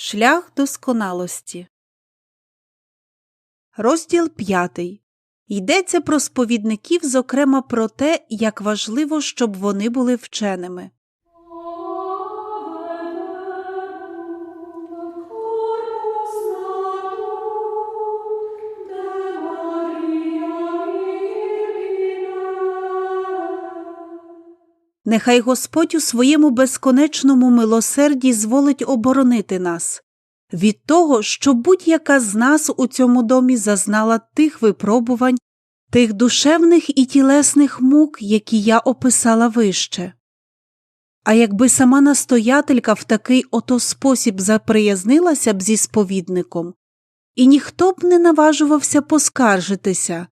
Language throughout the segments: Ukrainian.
Шлях досконалості. Розділ п'ятий. Йдеться про сповідників, зокрема про те, як важливо, щоб вони були вченими. Нехай Господь у своєму безконечному милосерді зволить оборонити нас від того, що будь-яка з нас у цьому домі зазнала тих випробувань, тих душевних і тілесних мук, які я описала вище. А якби сама настоятелька в такий ото спосіб заприязнилася б зі сповідником, і ніхто б не наважувався поскаржитися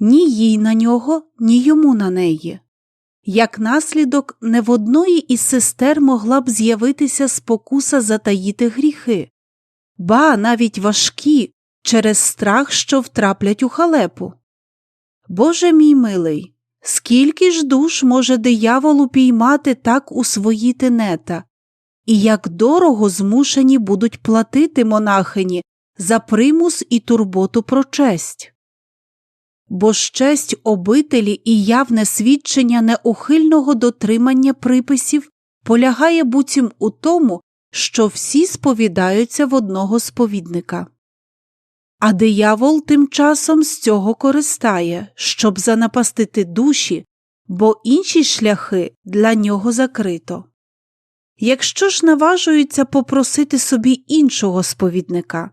ні їй на нього, ні йому на неї. Як наслідок, не в одної із сестер могла б з'явитися спокуса затаїти гріхи, ба навіть важкі через страх, що втраплять у халепу. Боже мій милий, скільки ж душ може диявол упіймати так у свої тенета, і як дорого змушені будуть платити монахині за примус і турботу про честь бо ж честь обителі і явне свідчення неухильного дотримання приписів полягає буцім у тому, що всі сповідаються в одного сповідника. А диявол тим часом з цього користає, щоб занапастити душі, бо інші шляхи для нього закрито. Якщо ж наважуються попросити собі іншого сповідника,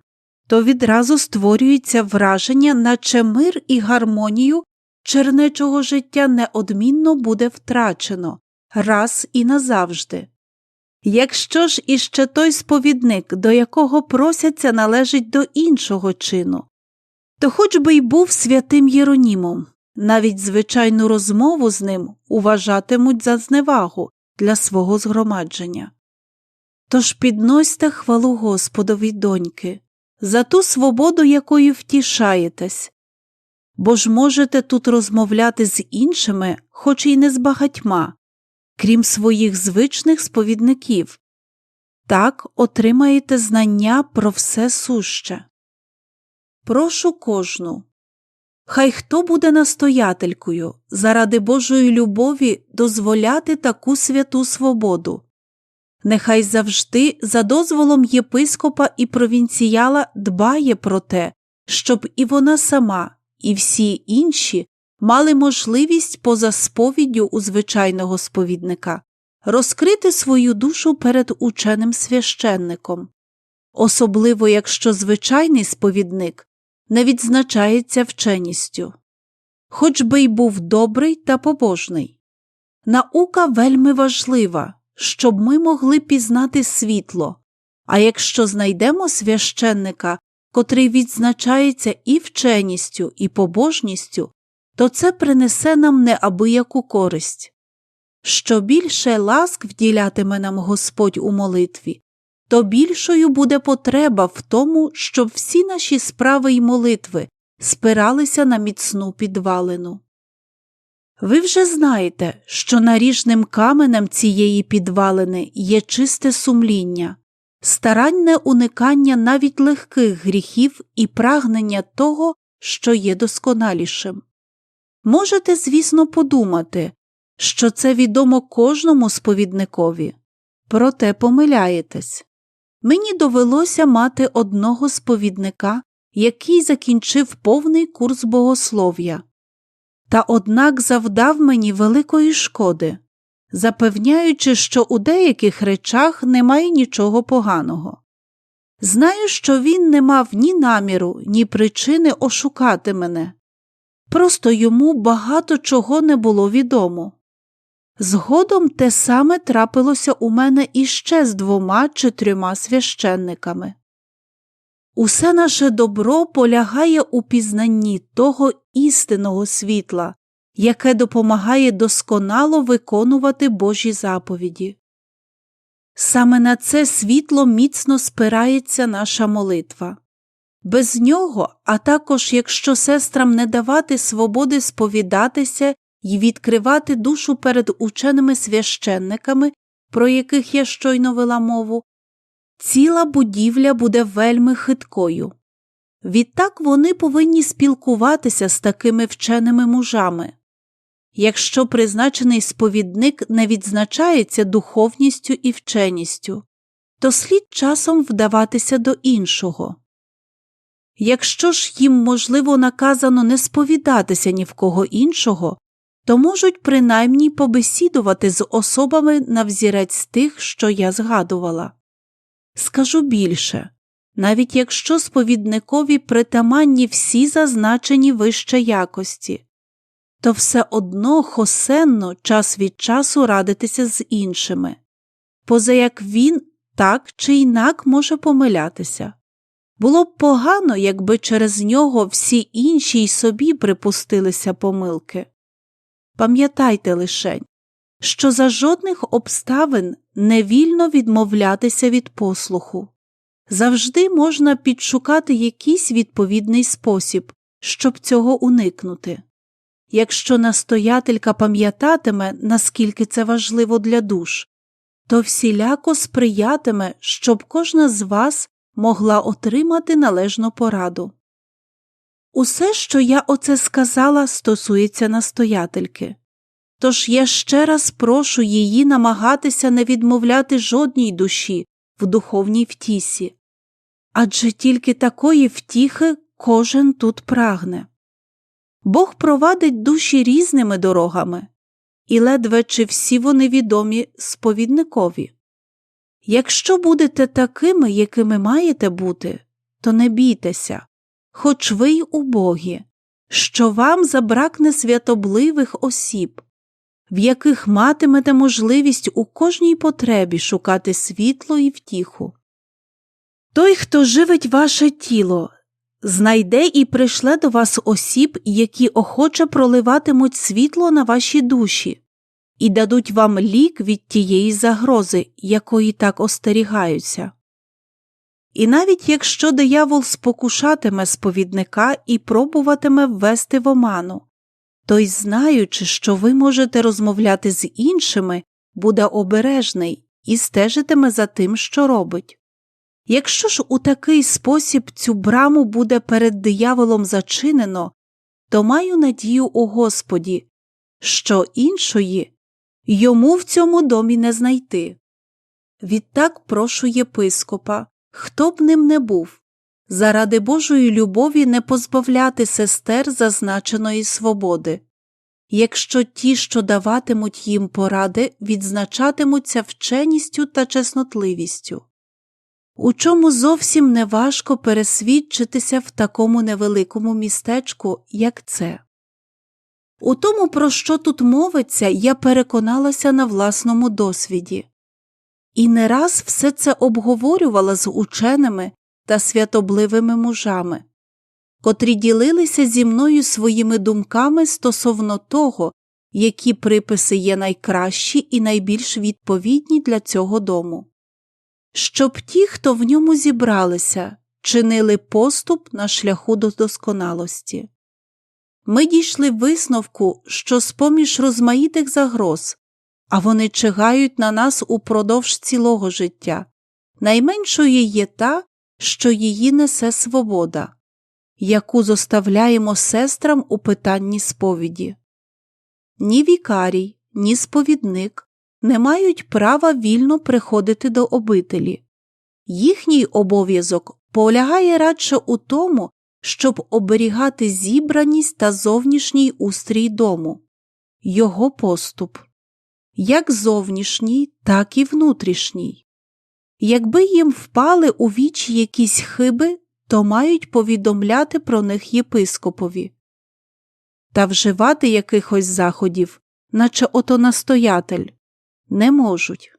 то відразу створюється враження, наче мир і гармонію чернечого життя неодмінно буде втрачено раз і назавжди. Якщо ж іще той сповідник, до якого просяться, належить до іншого чину, то хоч би й був святим Єронімом, навіть звичайну розмову з ним уважатимуть за зневагу для свого згромадження. Тож підносьте хвалу Господові доньки, за ту свободу, якою втішаєтесь, бо ж можете тут розмовляти з іншими, хоч і не з багатьма, крім своїх звичних сповідників, так отримаєте знання про все суще. Прошу кожну. Хай хто буде настоятелькою заради Божої любові дозволяти таку святу свободу, Нехай завжди за дозволом єпископа і провінціяла дбає про те, щоб і вона сама, і всі інші мали можливість поза сповіддю у звичайного сповідника розкрити свою душу перед ученим священником, особливо якщо звичайний сповідник не відзначається вченістю, хоч би й був добрий та побожний. Наука вельми важлива щоб ми могли пізнати світло, а якщо знайдемо священника, котрий відзначається і вченістю, і побожністю, то це принесе нам неабияку користь. Що більше ласк вділятиме нам Господь у молитві, то більшою буде потреба в тому, щоб всі наші справи й молитви спиралися на міцну підвалину. Ви вже знаєте, що наріжним каменем цієї підвалини є чисте сумління, старанне уникання навіть легких гріхів і прагнення того, що є досконалішим. Можете, звісно, подумати, що це відомо кожному сповідникові, проте помиляєтесь. Мені довелося мати одного сповідника, який закінчив повний курс богослов'я та однак завдав мені великої шкоди, запевняючи, що у деяких речах немає нічого поганого. Знаю, що він не мав ні наміру, ні причини ошукати мене, просто йому багато чого не було відомо. Згодом те саме трапилося у мене іще з двома чи трьома священниками. Усе наше добро полягає у пізнанні того істинного світла, яке допомагає досконало виконувати Божі заповіді. Саме на це світло міцно спирається наша молитва. Без нього, а також якщо сестрам не давати свободи сповідатися і відкривати душу перед ученими священниками, про яких я щойно вела мову, ціла будівля буде вельми хиткою. Відтак вони повинні спілкуватися з такими вченими мужами. Якщо призначений сповідник не відзначається духовністю і вченістю, то слід часом вдаватися до іншого. Якщо ж їм, можливо, наказано не сповідатися ні в кого іншого, то можуть принаймні побесідувати з особами на взірець тих, що я згадувала. Скажу більше навіть якщо сповідникові притаманні всі зазначені вище якості, то все одно хосенно час від часу радитися з іншими, поза як він так чи інак може помилятися. Було б погано, якби через нього всі інші й собі припустилися помилки. Пам'ятайте лишень, що за жодних обставин не вільно відмовлятися від послуху. Завжди можна підшукати якийсь відповідний спосіб, щоб цього уникнути. Якщо настоятелька пам'ятатиме, наскільки це важливо для душ, то всіляко сприятиме, щоб кожна з вас могла отримати належну пораду. Усе, що я оце сказала, стосується настоятельки. Тож я ще раз прошу її намагатися не відмовляти жодній душі в духовній втісі, адже тільки такої втіхи кожен тут прагне. Бог провадить душі різними дорогами, і ледве чи всі вони відомі сповідникові. Якщо будете такими, якими маєте бути, то не бійтеся, хоч ви й убогі, що вам забракне святобливих осіб, в яких матимете можливість у кожній потребі шукати світло і втіху. Той, хто живить ваше тіло, знайде і пришле до вас осіб, які охоче проливатимуть світло на ваші душі, і дадуть вам лік від тієї загрози, якої так остерігаються. І навіть якщо диявол спокушатиме сповідника і пробуватиме ввести в оману, той, знаючи, що ви можете розмовляти з іншими, буде обережний і стежитиме за тим, що робить. Якщо ж у такий спосіб цю браму буде перед дияволом зачинено, то маю надію у Господі, що іншої йому в цьому домі не знайти. Відтак прошу єпископа, хто б ним не був, заради Божої любові не позбавляти сестер зазначеної свободи. Якщо ті, що даватимуть їм поради, відзначатимуться вченістю та чеснотливістю, у чому зовсім не важко пересвідчитися в такому невеликому містечку, як це. У тому, про що тут мовиться, я переконалася на власному досвіді, і не раз все це обговорювала з ученими та святобливими мужами, котрі ділилися зі мною своїми думками стосовно того, які приписи є найкращі і найбільш відповідні для цього дому, щоб ті, хто в ньому зібралися, чинили поступ на шляху до досконалості. Ми дійшли висновку, що з поміж розмаїтих загроз, а вони чигають на нас упродовж цілого життя, найменшою є та, що її несе свобода, яку зоставляємо сестрам у питанні сповіді. Ні вікарій, ні сповідник не мають права вільно приходити до обителі. Їхній обов'язок полягає радше у тому, щоб оберігати зібраність та зовнішній устрій дому, його поступ, як зовнішній, так і внутрішній. Якби їм впали у вічі якісь хиби, то мають повідомляти про них єпископові та вживати якихось заходів, наче ото настоятель, не можуть.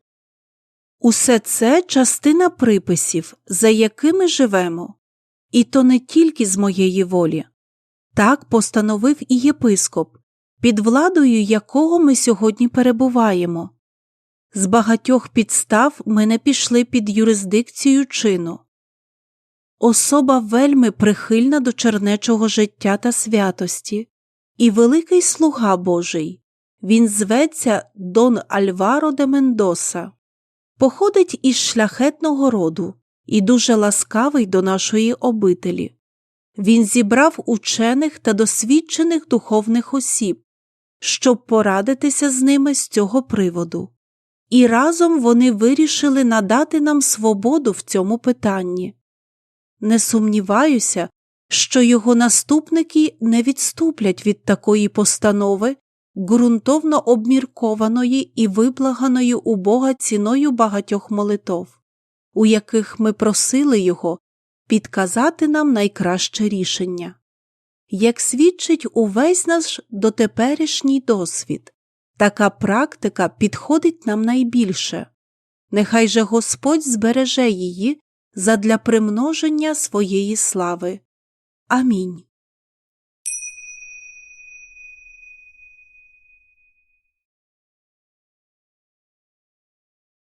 Усе це частина приписів, за якими живемо, і то не тільки з моєї волі. Так постановив і єпископ, під владою якого ми сьогодні перебуваємо. З багатьох підстав ми не пішли під юрисдикцію чину. Особа вельми прихильна до чернечого життя та святості, і великий слуга Божий. Він зветься Дон Альваро де Мендоса. походить із шляхетного роду і дуже ласкавий до нашої обителі. Він зібрав учених та досвідчених духовних осіб, щоб порадитися з ними з цього приводу. І разом вони вирішили надати нам свободу в цьому питанні. Не сумніваюся, що його наступники не відступлять від такої постанови, ґрунтовно обміркованої і виблаганої у Бога ціною багатьох молитов, у яких ми просили Його підказати нам найкраще рішення. Як свідчить увесь наш дотеперішній досвід, така практика підходить нам найбільше. Нехай же Господь збереже її задля примноження своєї слави. Амінь.